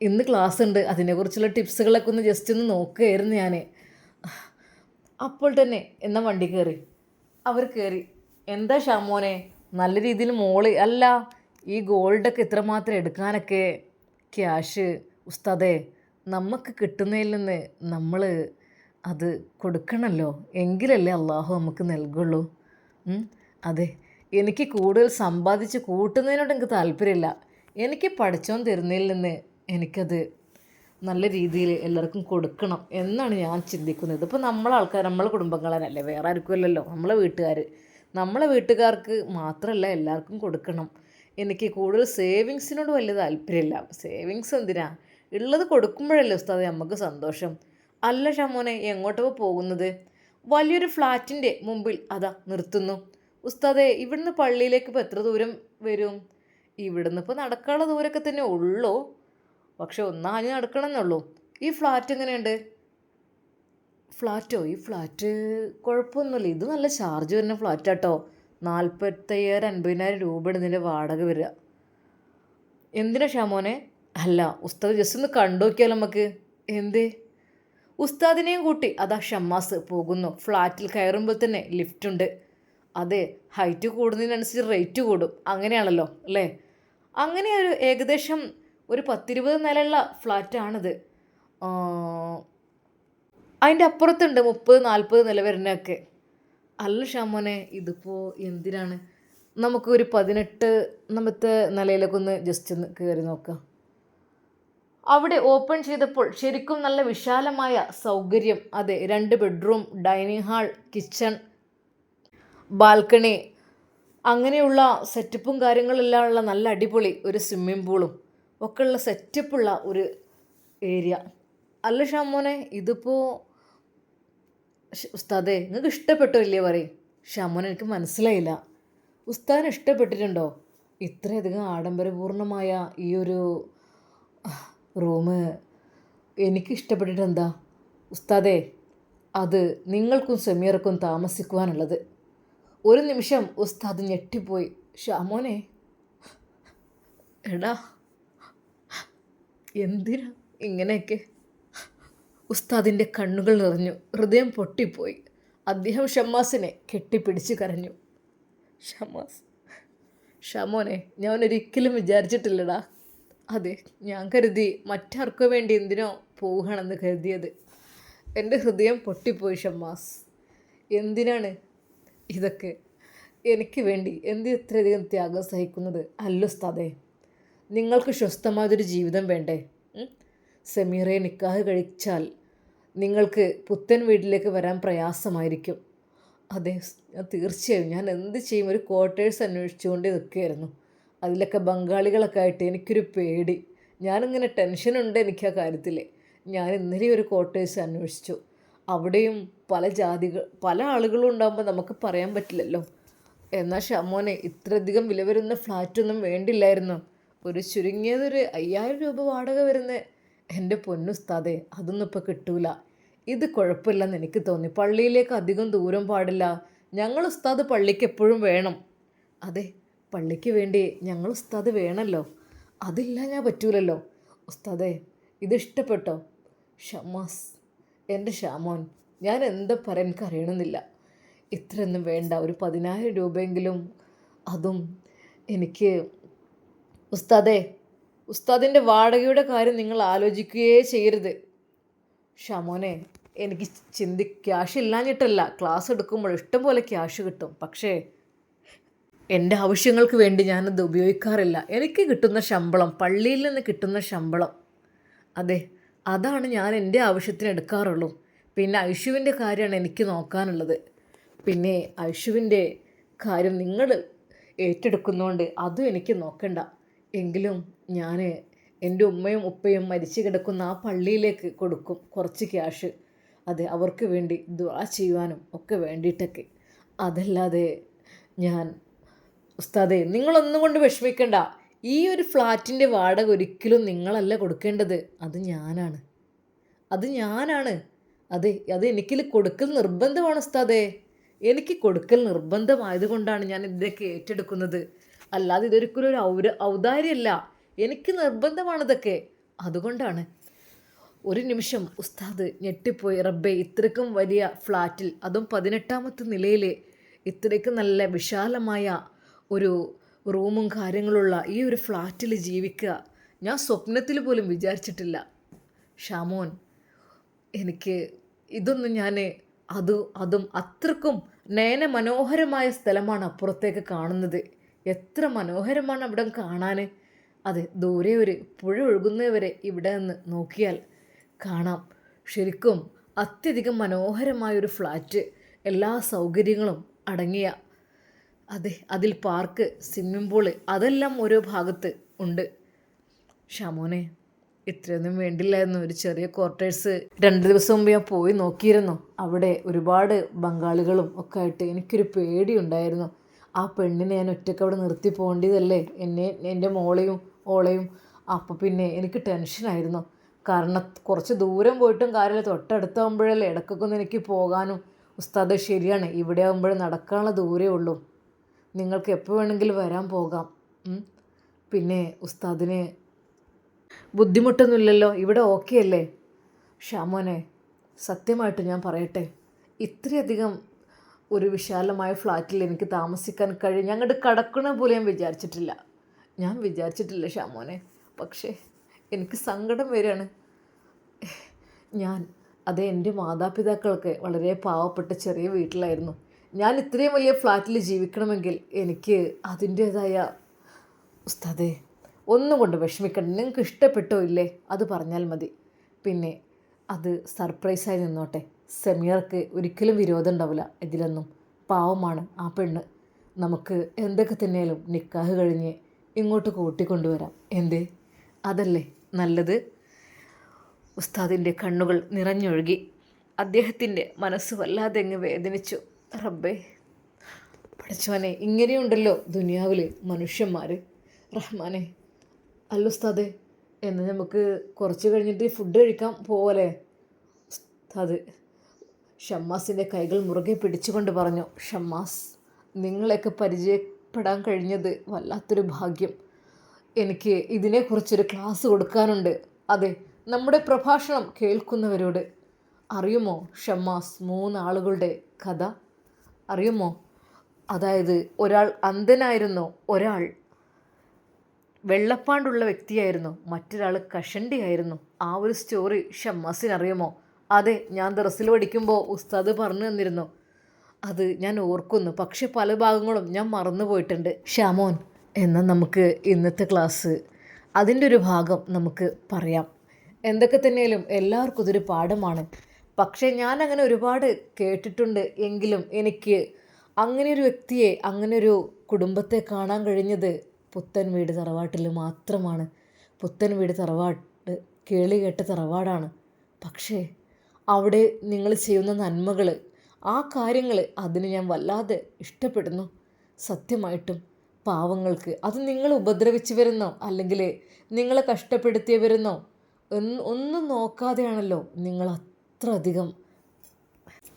ഇന്ന് ക്ലാസ് ഉണ്ട് അതിനെക്കുറിച്ചുള്ള ടിപ്സുകളൊക്കെ ഒന്ന് ജസ്റ്റ് ഒന്ന് നോക്കുകയായിരുന്നു ഞാൻ അപ്പോൾ തന്നെ എന്നാ വണ്ടി കയറി? അവർ കയറി. എന്താ ഷാമോനെ? നല്ല രീതിയിൽ മോൾ അല്ല ഈ ഗോൾഡൊക്കെ ഇത്രമാത്രം എടുക്കാനൊക്കെ ക്യാഷ്. ഉസ്താദേ നമുക്ക് കിട്ടുന്നതിൽ നിന്ന് നമ്മൾ അത് കൊടുക്കണമല്ലോ. എങ്കിലല്ലേ അള്ളാഹു നമുക്ക് നൽകുള്ളൂ. അതെ. എനിക്ക് കൂടുതൽ സമ്പാദിച്ച് കൂട്ടുന്നതിനോട് എനിക്ക് താല്പര്യമില്ല. എനിക്ക് പഠിച്ചോൻ തരുന്നതിൽ നിന്ന് എനിക്കത് നല്ല രീതിയിൽ എല്ലാവർക്കും കൊടുക്കണം എന്നാണ് ഞാൻ ചിന്തിക്കുന്നത്. ഇതിപ്പോൾ നമ്മളെ ആൾക്കാർ നമ്മളെ കുടുംബങ്ങളല്ലേ വേറെ ആർക്കുമല്ലല്ലോ നമ്മളെ വീട്ടുകാർ നമ്മളെ വീട്ടുകാർക്ക് മാത്രമല്ല എല്ലാവർക്കും കൊടുക്കണം. എനിക്ക് കൂടുതൽ സേവിങ്സിനോട് വലിയ താല്പര്യമില്ല. സേവിങ്സ് എന്തിനാ? ഉള്ളത് കൊടുക്കുമ്പോഴല്ലേ ഉസ്താദ് നമുക്ക് സന്തോഷം. അല്ല ഷമോനെ എങ്ങോട്ടോ പോകുന്നത്? വലിയൊരു ഫ്ലാറ്റിന്റെ മുമ്പിൽ അതാ നിർത്തുന്നു. ഉസ്താദെ ഇവിടുന്ന് പള്ളിയിലേക്ക് ഇപ്പോൾ എത്ര ദൂരം വരും? ഇവിടുന്ന് ഇപ്പോൾ നടക്കാനുള്ള ദൂരമൊക്കെ തന്നെ ഉള്ളൂ. പക്ഷെ ഒന്നാഞ്ഞ് നടക്കണം എന്നുള്ളൂ ഈ ഫ്ലാറ്റ് എങ്ങനെയുണ്ട്? ഫ്ലാറ്റോ? ഈ ഫ്ലാറ്റ് കുഴപ്പമൊന്നുമില്ല. ഇത് നല്ല ചാർജ് വരുന്ന ഫ്ലാറ്റാട്ടോ. നാൽപ്പത്തയ്യായിരം അൻപതിനായിരം രൂപ ഇതിന്റെ വാടക വരിക. എന്തിനാ ഷാമോനെ? അല്ല ഉസ്താദ് ജസ്റ്റ് ഒന്ന് കണ്ടു നമുക്ക്. എന്തേ? ഉസ്താദിനെയും കൂട്ടി അതാ ഷമ്മാസ് പോകുന്നു. ഫ്ലാറ്റിൽ കയറുമ്പോൾ തന്നെ ലിഫ്റ്റ് ഉണ്ട്. അതെ ഹൈറ്റ് കൂടുന്നതിനനുസരിച്ച് റേറ്റ് കൂടും. അങ്ങനെയാണല്ലോ അല്ലേ? അങ്ങനെ ഒരു ഏകദേശം ഒരു പത്തിരുപത് നിലയുള്ള ഫ്ലാറ്റാണിത്. അതിന്റെ അപ്പുറത്തുണ്ട് മുപ്പത് നാൽപ്പത് നില വരുന്നതൊക്കെ. അല്ല ഷാമോനെ ഇതിപ്പോൾ എന്തിനാണ്? നമുക്കൊരു പതിനെട്ട് നമ്മത്തെ നിലയിലൊക്കെ ഒന്ന് ജസ്റ്റ് ഒന്ന് കയറി നോക്കാം. അവിടെ ഓപ്പൺ ചെയ്തപ്പോൾ ശരിക്കും നല്ല വിശാലമായ സൗകര്യം. അതെ രണ്ട് bedroom dining hall kitchen balcony അങ്ങനെയുള്ള സെറ്റപ്പും കാര്യങ്ങളെല്ലാം ഉള്ള നല്ല അടിപൊളി ഒരു സ്വിമ്മിംഗ് പൂളും ഒക്കെ ഉള്ള സെറ്റപ്പുള്ള ഒരു ഏരിയ. അല്ല ഷാമോനെ ഇതിപ്പോൾ ഉസ്താദേ നിങ്ങൾക്ക് ഇഷ്ടപ്പെട്ടോ ഇല്ലേ പറയും? ഷാമോനെ എനിക്ക് മനസ്സിലായില്ല. ഉസ്താദിന് ഇഷ്ടപ്പെട്ടിട്ടുണ്ടോ? ഇത്രയധികം ആഡംബരപൂർണമായ ഈ ഒരു റൂം. എനിക്ക് ഇഷ്ടപ്പെട്ടിട്ട് എന്താ ഉസ്താദേ അത് നിങ്ങൾക്കും സെമീറക്കും താമസിക്കുവാനുള്ളത്. ഒരു നിമിഷം ഉസ്താദ് ഞെട്ടിപ്പോയി. ഷാമോനെ എടാ എന്തിനാ ഇങ്ങനെയൊക്കെ? ഉസ്താദിന്റെ കണ്ണുകൾ നിറഞ്ഞു. ഹൃദയം പൊട്ടിപ്പോയി. അദ്ദേഹം ഷമ്മാസിനെ കെട്ടിപ്പിടിച്ച് കരഞ്ഞു. ഷമ്മാസ് ഷമോനെ ഞാൻ ഒരിക്കലും വിചാരിച്ചിട്ടില്ലടാ. അതെ ഞാൻ കരുതി മറ്റാർക്കു വേണ്ടി എന്തിനോ പോവുകയാണെന്ന് കരുതിയത്. എന്റെ ഹൃദയം പൊട്ടിപ്പോയി ഷമ്മാസ്. എന്തിനാണ് ഇതൊക്കെ? എനിക്ക് വേണ്ടി എന്ത് ഇത്രയധികം ത്യാഗം സഹിക്കുന്നത്? അല്ലുസ്താദേ നിങ്ങൾക്ക് സ്വസ്ഥമായൊരു ജീവിതം വേണ്ടേ? സെമീറയെ നിക്കാഹ് കഴിച്ചാൽ നിങ്ങൾക്ക് പുത്തൻ വീട്ടിലേക്ക് വരാൻ പ്രയാസമായിരിക്കും. അതെ തീർച്ചയായും. ഞാൻ എന്ത് ചെയ്യും? ഒരു ക്വാർട്ടേഴ്സ് അന്വേഷിച്ചുകൊണ്ട് നിൽക്കുകയായിരുന്നു. അതിലൊക്കെ ബംഗാളികളൊക്കെ ആയിട്ട് എനിക്കൊരു പേടി. ഞാനിങ്ങനെ ടെൻഷനുണ്ട് എനിക്ക് ആ കാര്യത്തിൽ ഞാൻ ഇന്നലെ ഒരു ക്വാർട്ടേഴ്സ് അന്വേഷിച്ചു. അവിടെയും പല ജാതികൾ പല ആളുകളും ഉണ്ടാകുമ്പോൾ നമുക്ക് പറയാൻ പറ്റില്ലല്ലോ. എന്നാൽ ഷമോനെ ഇത്രയധികം വില വരുന്ന ഫ്ലാറ്റൊന്നും വേണ്ടില്ലായിരുന്നു. ഒരു ചുരുങ്ങിയതൊരു അയ്യായിരം രൂപ വാടക വരുന്ന. എന്റെ പൊന്നുസ്താദേ അതൊന്നും ഇപ്പോൾ കിട്ടൂല. ഇത് കുഴപ്പമില്ലെന്ന് എനിക്ക് തോന്നി. പള്ളിയിലേക്ക് അധികം ദൂരം പാടില്ല. ഞങ്ങൾ ഉസ്താദ് പള്ളിക്ക് എപ്പോഴും വേണം. അതെ പള്ളിക്ക് വേണ്ടി ഞങ്ങൾ ഉസ്താദ് വേണമല്ലോ അതില്ല ഞാൻ പറ്റൂലല്ലോ. ഉസ്താദേ ഇതിഷ്ടപ്പെട്ടോ ഷമാസ് എന്റെ ഷാമോൻ ഞാൻ എന്താ പറയാൻ എനിക്ക് അറിയണമെന്നില്ല ഇത്രയൊന്നും വേണ്ട ഒരു പതിനായിരം രൂപയെങ്കിലും അതും എനിക്ക്. ഉസ്താദേ ഉസ്താദിന്റെ വാടകയുടെ കാര്യം നിങ്ങൾ ആലോചിക്കുകയേ ചെയ്യരുത്. ഷമോനെ എനിക്ക് ചിന്തി ക്യാഷ് ഇല്ലാഞ്ഞിട്ടല്ല. ക്ലാസ് എടുക്കുമ്പോൾ ഇഷ്ടം പോലെ ക്യാഷ് കിട്ടും. പക്ഷേ എന്റെ ആവശ്യങ്ങൾക്ക് വേണ്ടി ഞാനത് ഉപയോഗിക്കാറില്ല. എനിക്ക് കിട്ടുന്ന ശമ്പളം പള്ളിയിൽ നിന്ന് കിട്ടുന്ന ശമ്പളം. അതെ അതാണ് ഞാൻ എന്റെ ആവശ്യത്തിന് എടുക്കാറുള്ളൂ. പിന്നെ ഐഷുവിന്റെ കാര്യമാണ് എനിക്ക് നോക്കാനുള്ളത്. പിന്നെ ഐഷുവിന്റെ കാര്യം നിങ്ങൾ ഏറ്റെടുക്കുന്നതുകൊണ്ട് അതും എനിക്ക് നോക്കണ്ട. എങ്കിലും ഞാൻ എന്റെ ഉമ്മയും ഉപ്പയും മരിച്ചു കിടക്കുന്ന ആ പള്ളിയിലേക്ക് കൊടുക്കും കുറച്ച് ക്യാഷ്. അതെ അവർക്ക് വേണ്ടി ദുആ ചെയ്യുവാനും ഒക്കെ വേണ്ടിയിട്ടൊക്കെ. അതല്ലാതെ ഞാൻ ഉസ്താദെ നിങ്ങളൊന്നും കൊണ്ട് വിഷമിക്കണ്ട. ഈ ഒരു ഫ്ലാറ്റിന്റെ വാടക ഒരിക്കലും നിങ്ങളല്ല കൊടുക്കേണ്ടത്. അത് ഞാനാണ്. അത് ഞാനാണ്. അതെ അത് എനിക്കിൽ കൊടുക്കൽ നിർബന്ധമാണ് ഉസ്താദേ. എനിക്ക് കൊടുക്കൽ നിർബന്ധമായതുകൊണ്ടാണ് ഞാൻ ഇതൊക്കെ ഏറ്റെടുക്കുന്നത്. അല്ലാതെ ഇതൊരിക്കലും ഒരു ഔര ഔദാര്യമല്ല. എനിക്ക് നിർബന്ധമാണിതൊക്കെ. അതുകൊണ്ടാണ്. ഒരു നിമിഷം ഉസ്താദ് ഞെട്ടിപ്പോയി. റബ്ബെ ഇത്രയ്ക്കും വലിയ ഫ്ലാറ്റിൽ അതും പതിനെട്ടാമത്തെ നിലയിൽ ഇത്രയ്ക്കും നല്ല വിശാലമായ ഒരു റൂമും കാര്യങ്ങളുള്ള ഈ ഒരു ഫ്ലാറ്റിൽ ജീവിക്കുക. ഞാൻ സ്വപ്നത്തിൽ പോലും വിചാരിച്ചിട്ടില്ല. ഷാമോൻ എനിക്ക് ഇതൊന്നും ഞാൻ അത് അതും അത്രക്കും നയന മനോഹരമായ സ്ഥലമാണ് അപ്പുറത്തേക്ക് കാണുന്നത്. എത്ര മനോഹരമാണ് അവിടെ കാണാൻ അതെ ദൂരെ ഒരു പുഴ ഒഴുകുന്നവരെ ഇവിടെ നിന്ന് നോക്കിയാൽ കാണാം. ശരിക്കും അത്യധികം മനോഹരമായൊരു ഫ്ലാറ്റ്. എല്ലാ സൗകര്യങ്ങളും അടങ്ങിയ അതെ അതിൽ പാർക്ക് സ്വിമ്മിംഗ് പൂൾ അതെല്ലാം ഓരോ ഭാഗത്ത് ഉണ്ട്. ഷാമോനെ ഇത്രയൊന്നും വേണ്ടില്ലായിരുന്നു. ഒരു ചെറിയ ക്വാർട്ടേഴ്സ് രണ്ട് ദിവസം മുമ്പ് ഞാൻ പോയി നോക്കിയിരുന്നു. അവിടെ ഒരുപാട് ബംഗാളികളും ഒക്കെ ആയിട്ട് എനിക്കൊരു പേടിയുണ്ടായിരുന്നു ആ പെണ്ണിനെ ഞാൻ ഒറ്റയ്ക്ക് അവിടെ നിർത്തി പോകേണ്ടതല്ലേ? എന്നെ എന്റെ മോളെയും ഓളെയും. അപ്പോൾ പിന്നെ എനിക്ക് ടെൻഷനായിരുന്നു കാരണം കുറച്ച് ദൂരം പോയിട്ടും കാര്യമില്ല. തൊട്ടടുത്താകുമ്പോഴല്ലേ ഇടയ്ക്കൊക്കെ ഒന്ന് എനിക്ക് പോകാനും. ഉസ്താദ് ശരിയാണ്. ഇവിടെ ആകുമ്പോഴേ നടക്കാനുള്ള ദൂരേ ഉള്ളൂ. നിങ്ങൾക്ക് എപ്പോൾ വേണമെങ്കിലും വരാൻ പോകാം. പിന്നെ ഉസ്താദിന് ബുദ്ധിമുട്ടൊന്നുമില്ലല്ലോ? ഇവിടെ ഓക്കെ അല്ലേ? ഷാമോനെ സത്യമായിട്ട് ഞാൻ പറയട്ടെ. ഇത്രയധികം ഒരു വിശാലമായ ഫ്ലാറ്റിൽ എനിക്ക് താമസിക്കാൻ കഴിയും ഞങ്ങളുടെ കടക്കണ പോലെ ഞാൻ വിചാരിച്ചിട്ടില്ല. ഞാൻ വിചാരിച്ചിട്ടില്ല ഷാമോനെ. പക്ഷേ എനിക്ക് സങ്കടം വരികയാണ്. ഞാൻ അതെ എന്റെ മാതാപിതാക്കളൊക്കെ വളരെ പാവപ്പെട്ട ചെറിയ വീട്ടിലായിരുന്നു. ഞാൻ ഇത്രയും വലിയ ഫ്ലാറ്റിൽ ജീവിക്കണമെങ്കിൽ എനിക്ക് അതിന്റേതായ ഉസ്താദേ ഒന്നും കൊണ്ട് വിഷമിക്കണ്ട. നിങ്ങൾക്ക് ഇഷ്ടപ്പെട്ടോ ഇല്ലേ? അത് പറഞ്ഞാൽ മതി. പിന്നെ അത് സർപ്രൈസായി നിന്നോട്ടെ. സെമിയർക്ക് ഒരിക്കലും വിരോധം ഉണ്ടാവില്ല. ഇതിലൊന്നും പാവമാണ് ആ പെണ്ണ്. നമുക്ക് എന്തൊക്കെ തന്നെയാലും നിക്കാഹ് കഴിഞ്ഞ് ഇങ്ങോട്ട് കൂട്ടിക്കൊണ്ടുവരാം. എന്തേ? അതല്ലേ നല്ലത്? ഉസ്താദിന്റെ കണ്ണുകൾ നിറഞ്ഞൊഴുകി. അദ്ദേഹത്തിന്റെ മനസ്സ് വല്ലാതെ അങ്ങ് വേദനിച്ചു. റബ്ബേ പഠിച്ചവനെ ഇങ്ങനെയുണ്ടല്ലോ ദുനിയാവിൽ മനുഷ്യന്മാർ റഹ്മാനെ അല്ല ഉസ്താദേ എന്ന് നമുക്ക് കുറച്ച് കഴിഞ്ഞിട്ട് ഫുഡ് കഴിക്കാൻ പോവല്ലേ? ഉസ്താദ് ഷമ്മാസിന്റെ കൈകൾ മുറുകെ പിടിച്ചുകൊണ്ട് പറഞ്ഞു ഷമ്മാസ് നിങ്ങളെയൊക്കെ പരിചയപ്പെടാൻ കഴിഞ്ഞത് വല്ലാത്തൊരു ഭാഗ്യം. എനിക്ക് ഇതിനെക്കുറിച്ചൊരു ക്ലാസ് കൊടുക്കാനുണ്ട്. അതെ നമ്മുടെ പ്രഭാഷണം കേൾക്കുന്നവരോട് അറിയുമോ ഷമ്മാസ് മൂന്നാളുകളുടെ കഥ? അറിയുമോ? അതായത് ഒരാൾ അന്ധനായിരുന്നു ഒരാൾ. വെള്ളപ്പാണ്ടുള്ള വ്യക്തിയായിരുന്നു. മറ്റൊരാൾ കഷണ്ടിയായിരുന്നു. ആ ഒരു സ്റ്റോറി ഷമ്മാസിന് അറിയുമോ? അതെ ഞാൻ ദറസിൽ പഠിക്കുമ്പോൾ ഉസ്താദ് പറഞ്ഞു തന്നിരുന്നു. അത് ഞാൻ ഓർക്കുന്നു. പക്ഷെ പല ഭാഗങ്ങളും ഞാൻ മറന്നു പോയിട്ടുണ്ട്. ഷാമോൻ എന്ന നമുക്ക് ഇന്നത്തെ ക്ലാസ് അതിന്റെ ഒരു ഭാഗം നമുക്ക് പറയാം. എന്തൊക്കെ തന്നെയാലും എല്ലാവർക്കും ഇതൊരു പാഠമാണ്. പക്ഷേ ഞാൻ അങ്ങനെ ഒരുപാട് കേട്ടിട്ടുണ്ട് എങ്കിലും എനിക്ക് അങ്ങനെ ഒരു വ്യക്തിയെ അങ്ങനെ ഒരു കുടുംബത്തെ കാണാൻ കഴിഞ്ഞത് പുത്തൻ വീട് തറവാട്ടിൽ മാത്രമാണ്. പുത്തൻ വീട് തറവാട്ട് കേളി കേട്ട തറവാടാണ്. പക്ഷേ അവിടെ നിങ്ങൾ ചെയ്യുന്ന നന്മകൾ ആ കാര്യങ്ങൾ അതിന് ഞാൻ വല്ലാതെ ഇഷ്ടപ്പെടുന്നു. സത്യമായിട്ടും പാവങ്ങൾക്ക് അത് നിങ്ങൾ ഉപദ്രവിച്ചവരെന്നോ അല്ലെങ്കിൽ നിങ്ങളെ കഷ്ടപ്പെടുത്തിയവരെന്നോ ഒന്ന് ഒന്നും നോക്കാതെയാണല്ലോ നിങ്ങൾ അത്ര അധികം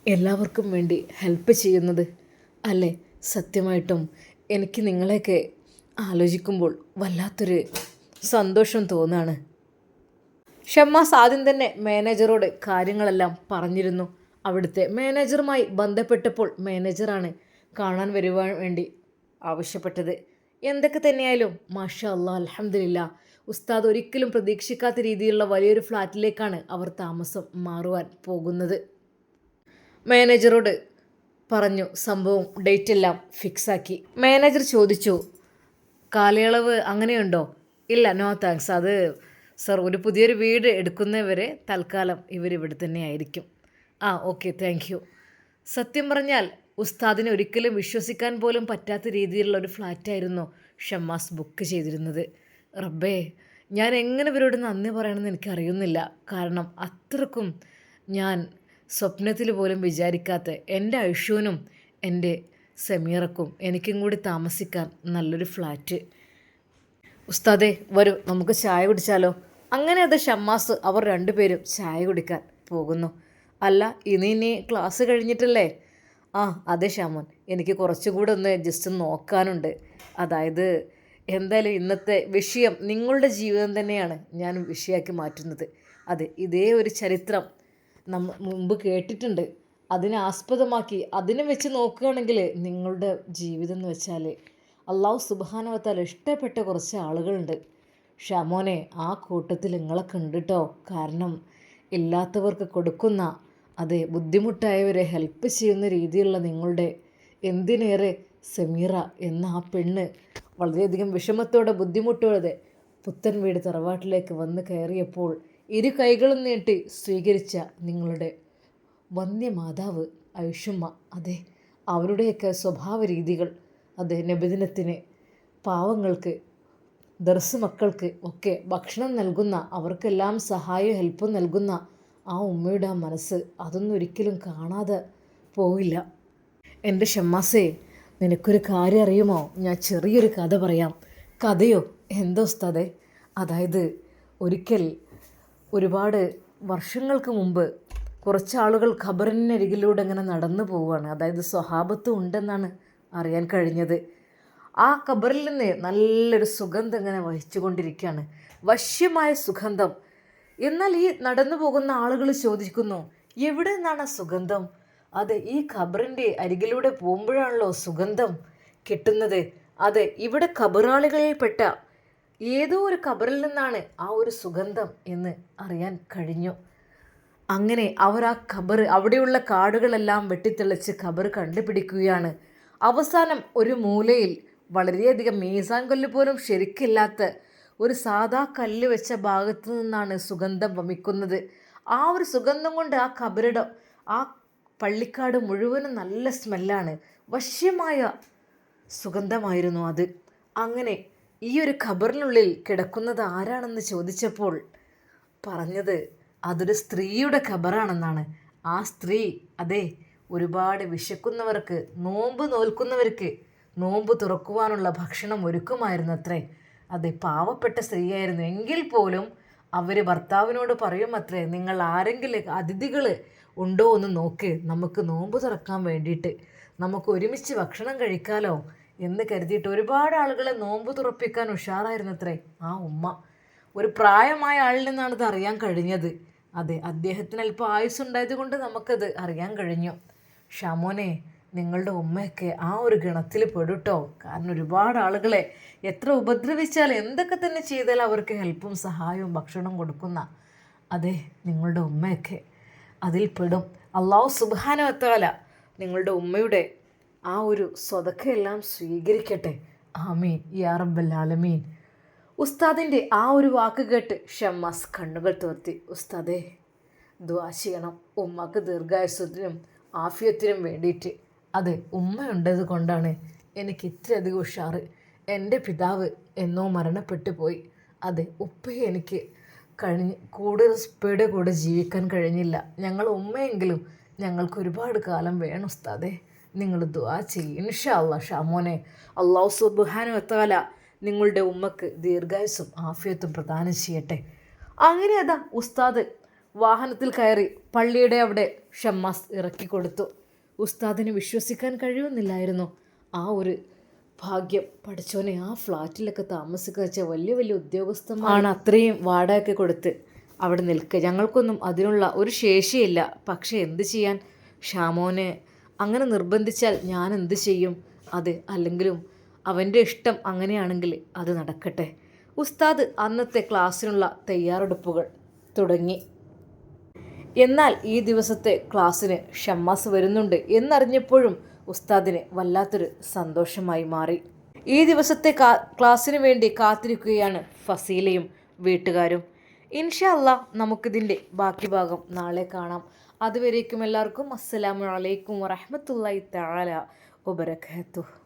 എല്ലാവർക്കും വേണ്ടി ഹെൽപ്പ് ചെയ്യുന്നത് അല്ലേ? സത്യമായിട്ടും എനിക്ക് നിങ്ങളെയൊക്കെ ആലോചിക്കുമ്പോൾ വല്ലാത്തൊരു സന്തോഷം തോന്നാണ്. ഷമ്മാസ് ആദ്യം തന്നെ മാനേജറോട് കാര്യങ്ങളെല്ലാം പറഞ്ഞിരുന്നു. അവിടുത്തെ മാനേജറുമായി ബന്ധപ്പെട്ടപ്പോൾ മാനേജറാണ് കാണാൻ വരുവാൻ വേണ്ടി ആവശ്യപ്പെട്ടത്. എന്തൊക്കെ തന്നെയായാലും മാഷ അല്ലാ അലഹമില്ല ഉസ്താദ് ഒരിക്കലും പ്രതീക്ഷിക്കാത്ത രീതിയിലുള്ള വലിയൊരു ഫ്ലാറ്റിലേക്കാണ് അവർ താമസം മാറുവാൻ പോകുന്നത്. മാനേജറോട് പറഞ്ഞു സംഭവം ഡേറ്റ് എല്ലാം ഫിക്സാക്കി. മാനേജർ ചോദിച്ചു കാലയളവ് അങ്ങനെയുണ്ടോ? ഇല്ല നോ താങ്ക്സ്. അത് സർ ഒരു പുതിയൊരു വീട് എടുക്കുന്നവരെ തൽക്കാലം ഇവരിവിടെ തന്നെ ആയിരിക്കും. ആ ഓക്കെ താങ്ക് യു. സത്യം പറഞ്ഞാൽ ഉസ്താദിനെ ഒരിക്കലും വിശ്വസിക്കാൻ പോലും പറ്റാത്ത രീതിയിലുള്ള ഒരു ഫ്ലാറ്റായിരുന്നു ഷമ്മാസ് ബുക്ക് ചെയ്തിരുന്നത്. റബ്ബേ ഞാൻ എങ്ങനെ ഇവരോട് നന്ദി പറയണമെന്ന് എനിക്കറിയുന്നില്ല. കാരണം അത്രക്കും ഞാൻ സ്വപ്നത്തിൽ പോലും വിചാരിക്കാത്ത എന്റെ ഐഷുവിനും എന്റെ സെമീറക്കും എനിക്കും കൂടി താമസിക്കാൻ നല്ലൊരു ഫ്ലാറ്റ്. ഉസ്താദേ വരൂ നമുക്ക് ചായ കുടിച്ചാലോ? അങ്ങനെ അത് ഷമ്മാസ് അവർ രണ്ടുപേരും ചായ കുടിക്കാൻ പോകുന്നു. അല്ല ഇനി ഇനി ക്ലാസ് കഴിഞ്ഞിട്ടല്ലേ? ആ അതെ ഷാമോൻ എനിക്ക് കുറച്ചും കൂടെ ഒന്ന് ജസ്റ്റ് നോക്കാനുണ്ട്. അതായത് എന്തായാലും ഇന്നത്തെ വിഷയം നിങ്ങളുടെ ജീവിതം തന്നെയാണ് ഞാൻ വിഷയമാക്കി മാറ്റുന്നത്. അതെ ഇതേ ഒരു ചരിത്രം നമ്മ മുമ്പ് കേട്ടിട്ടുണ്ട്. അതിനെ ആസ്പദമാക്കി അതിനെ വെച്ച് നോക്കുകയാണെങ്കിൽ നിങ്ങളുടെ ജീവിതം എന്ന് വെച്ചാൽ അള്ളാഹു സുബാനവത്താൽ ഇഷ്ടപ്പെട്ട കുറച്ച് ആളുകളുണ്ട്. ഷമോനെ ആ കൂട്ടത്തിൽ നിങ്ങളെ കണ്ടിട്ടോ കാരണം ഇല്ലാത്തവർക്ക് കൊടുക്കുന്ന അതെ ബുദ്ധിമുട്ടായവരെ ഹെൽപ്പ് ചെയ്യുന്ന രീതിയിലുള്ള നിങ്ങളുടെ എന്തിനേറെ സമീറ എന്ന ആ പെണ്ണ് വളരെയധികം വിഷമത്തോടെ ബുദ്ധിമുട്ടോടെ പുത്തൻ വീട് തറവാട്ടിലേക്ക് വന്ന് കയറിയപ്പോൾ ഇരു കൈകളും നീട്ടി സ്വീകരിച്ച നിങ്ങളുടെ വന്യമാതാവ് ഐഷുമ്മ. അതെ അവരുടെയൊക്കെ സ്വഭാവ രീതികൾ അതെ നബിദിനത്തിന് പാവങ്ങൾക്ക് ദർസ് മക്കൾക്ക് ഒക്കെ ഭക്ഷണം നൽകുന്ന അവർക്കെല്ലാം സഹായവും ഹെൽപ്പും നൽകുന്ന ആ ഉമ്മയുടെ ആ മനസ്സ് അതൊന്നും ഒരിക്കലും കാണാതെ പോവില്ല എന്റെ ഷമ്മാസേ നിനക്കൊരു കാര്യം അറിയുമോ? ഞാൻ ചെറിയൊരു കഥ പറയാം. കഥയോ? എന്തോ ഉസ്താദേ. അതായത് ഒരിക്കൽ ഒരുപാട് വർഷങ്ങൾക്ക് മുമ്പ് കുറച്ച് ആളുകൾ ഖബറിനരികിലൂടെ ഇങ്ങനെ നടന്നു പോവുകയാണ്. അതായത് സ്വഹാബത്തും ഉണ്ടെന്നാണ് അറിയാൻ കഴിഞ്ഞത്. ആ ഖബറിൽ നിന്ന് നല്ലൊരു സുഗന്ധം ഇങ്ങനെ വഹിച്ചു കൊണ്ടിരിക്കുകയാണ് വശ്യമായ സുഗന്ധം. എന്നാൽ ഈ നടന്നു പോകുന്ന ആളുകൾ ചോദിക്കുന്നു എവിടെ നിന്നാണ് ആ സുഗന്ധം? അതെ ഈ ഖബറിന്റെ അരികിലൂടെ പോകുമ്പോഴാണല്ലോ സുഗന്ധം കിട്ടുന്നത്. അത് ഇവിടെ ഖബറാളികളിൽപ്പെട്ട ഏതോ ഒരു ഖബറിൽ നിന്നാണ് ആ ഒരു സുഗന്ധം എന്ന് അറിയാൻ കഴിഞ്ഞു. അങ്ങനെ അവർ ആ ഖബർ അവിടെയുള്ള കാടുകളെല്ലാം വെട്ടിത്തെളിച്ച് ഖബർ കണ്ടുപിടിക്കുകയാണ്. അവസാനം ഒരു മൂലയിൽ വളരെയധികം മീസാൻ കല്ല് പോലും ശരിക്കില്ലാത്ത ഒരു സാധാ കല്ല് വെച്ച ഭാഗത്തു നിന്നാണ് സുഗന്ധം വമിക്കുന്നത്. ആ ഒരു സുഗന്ധം കൊണ്ട് ആ ഖബറിടം ആ പള്ളിക്കാട് മുഴുവനും നല്ല സ്മെല്ലാണ്. വശ്യമായ സുഗന്ധമായിരുന്നു അത്. അങ്ങനെ ഈ ഒരു ഖബറിനുള്ളിൽ കിടക്കുന്നത് ആരാണെന്ന് ചോദിച്ചപ്പോൾ പറഞ്ഞത് അതൊരു സ്ത്രീയുടെ ഖബറാണെന്നാണ്. ആ സ്ത്രീ അതെ ഒരുപാട് വിശക്കുന്നവർക്ക് നോമ്പ് നോൽക്കുന്നവർക്ക് നോമ്പ് തുറക്കുവാനുള്ള ഭക്ഷണം ഒരുക്കുമായിരുന്നു അത്രേ അതെ പാവപ്പെട്ട സ്ത്രീയായിരുന്നു. എങ്കിൽ പോലും അവർ ഭർത്താവിനോട് പറയും അത്രേ നിങ്ങൾ ആരെങ്കിലും അതിഥികൾ ഉണ്ടോ എന്ന് നോക്ക്. നമുക്ക് നോമ്പ് തുറക്കാൻ വേണ്ടിയിട്ട് നമുക്ക് ഒരുമിച്ച് ഭക്ഷണം കഴിക്കാലോ എന്ന് കരുതിയിട്ട് ഒരുപാട് ആളുകളെ നോമ്പ് തുറപ്പിക്കാൻ ഉഷാറായിരുന്നത്രേ ആ ഉമ്മ. ഒരു പ്രായമായ ആളിൽ നിന്നാണ് ഇത് അറിയാൻ കഴിഞ്ഞത്. അതെ അദ്ദേഹത്തിന് അല്പം ആയുസ്സുണ്ടായത് കൊണ്ട് നമുക്കത് അറിയാൻ കഴിഞ്ഞു. ഷമോനെ നിങ്ങളുടെ ഉമ്മയൊക്കെ ആ ഒരു ഗണത്തിൽ പെടുട്ടോ. കാരണം ഒരുപാട് ആളുകളെ എത്ര ഉപദ്രവിച്ചാൽ എന്തൊക്കെ തന്നെ ചെയ്താൽ അവർക്ക് ഹെൽപ്പും സഹായവും ഭക്ഷണം കൊടുക്കുന്ന. അതെ നിങ്ങളുടെ ഉമ്മയൊക്കെ അതിൽ പെടും അള്ളാഹു സുബാനവത്താല നിങ്ങളുടെ ഉമ്മയുടെ ആ ഒരു സ്വതക്കയെല്ലാം സ്വീകരിക്കട്ടെ. ആമീൻ. യാ റബ്ബൽ ആലമീൻ. ഉസ്താദിന്റെ ആ ഒരു വാക്ക് കേട്ട് ഷമ്മാസ് കണ്ണുകൾ തോർത്തി ഉസ്താദേ ദ്വാ ചെയ്യണം. ഉമ്മക്ക് ദീർഘായുസത്തിനും ആഫിയത്തിനും വേണ്ടിയിട്ട്. അതെ ഉമ്മയുണ്ടത് കൊണ്ടാണ്. എനിക്ക് ഇത്രയധികം ഉഷാറ്. എന്റെ പിതാവ് എന്നോ മരണപ്പെട്ടു പോയി. അതെ ഉപ്പയെ എനിക്ക് കഴിഞ്ഞ് കൂടുതൽ സ്പീഡ് കൂടെ ജീവിക്കാൻ കഴിഞ്ഞില്ല. ഞങ്ങൾ ഉമ്മയെങ്കിലും ഞങ്ങൾക്ക് ഒരുപാട് കാലം വേണം ഉസ്താദേ. നിങ്ങൾ ദുവാ ചെയ്യും. ഇൻഷാ അള്ളാ ഷാമോനെ അള്ളാഹു സുബുഹാനും എത്താല നിങ്ങളുടെ ഉമ്മക്ക് ദീർഘായുസും ആഫിയത്തും പ്രദാനം ചെയ്യട്ടെ. അങ്ങനെ അതാ ഉസ്താദ് വാഹനത്തിൽ കയറി പള്ളിയുടെ അവിടെ ഷമ്മാസ് ഇറക്കി കൊടുത്തു. ഉസ്താദിന് വിശ്വസിക്കാൻ കഴിയുന്നില്ലായിരുന്നു. ആ ഒരു ഭാഗ്യം. പഠിച്ചോനെ ആ ഫ്ലാറ്റിലൊക്കെ താമസിക്കുക വെച്ചാൽ വലിയ വലിയ ഉദ്യോഗസ്ഥമാണ് അത്രയും വാടകയൊക്കെ കൊടുത്ത് അവിടെ നിൽക്കുക. ഞങ്ങൾക്കൊന്നും അതിനുള്ള ഒരു ശേഷിയില്ല. പക്ഷേ എന്ത് ചെയ്യാൻ? ഷാമോനെ അങ്ങനെ നിർബന്ധിച്ചാൽ ഞാൻ എന്ത് ചെയ്യും? അത് അല്ലെങ്കിലും അവന്റെ ഇഷ്ടം അങ്ങനെയാണെങ്കിൽ അത് നടക്കട്ടെ. ഉസ്താദ് അന്നത്തെ ക്ലാസ്സിനുള്ള തയ്യാറെടുപ്പുകൾ തുടങ്ങി. എന്നാൽ ഈ ദിവസത്തെ ക്ലാസ്സിന് ഷമ്മാസ് വരുന്നുണ്ട് എന്നറിഞ്ഞപ്പോഴും ഉസ്താദിന് വല്ലാത്തൊരു സന്തോഷമായി മാറി. ഈ ദിവസത്തെ കാ ക്ലാസ്സിന് വേണ്ടി കാത്തിരിക്കുകയാണ് ഫസീലയും വീട്ടുകാരും. ഇൻഷാ അല്ലാ നമുക്കിതിന്റെ ബാക്കി ഭാഗം നാളെ കാണാം. അതുവരേക്കും എല്ലാവർക്കും അസ്സലാമു അലൈക്കും വറഹമത്തല്ലായി തആല വബറകാതുഹു.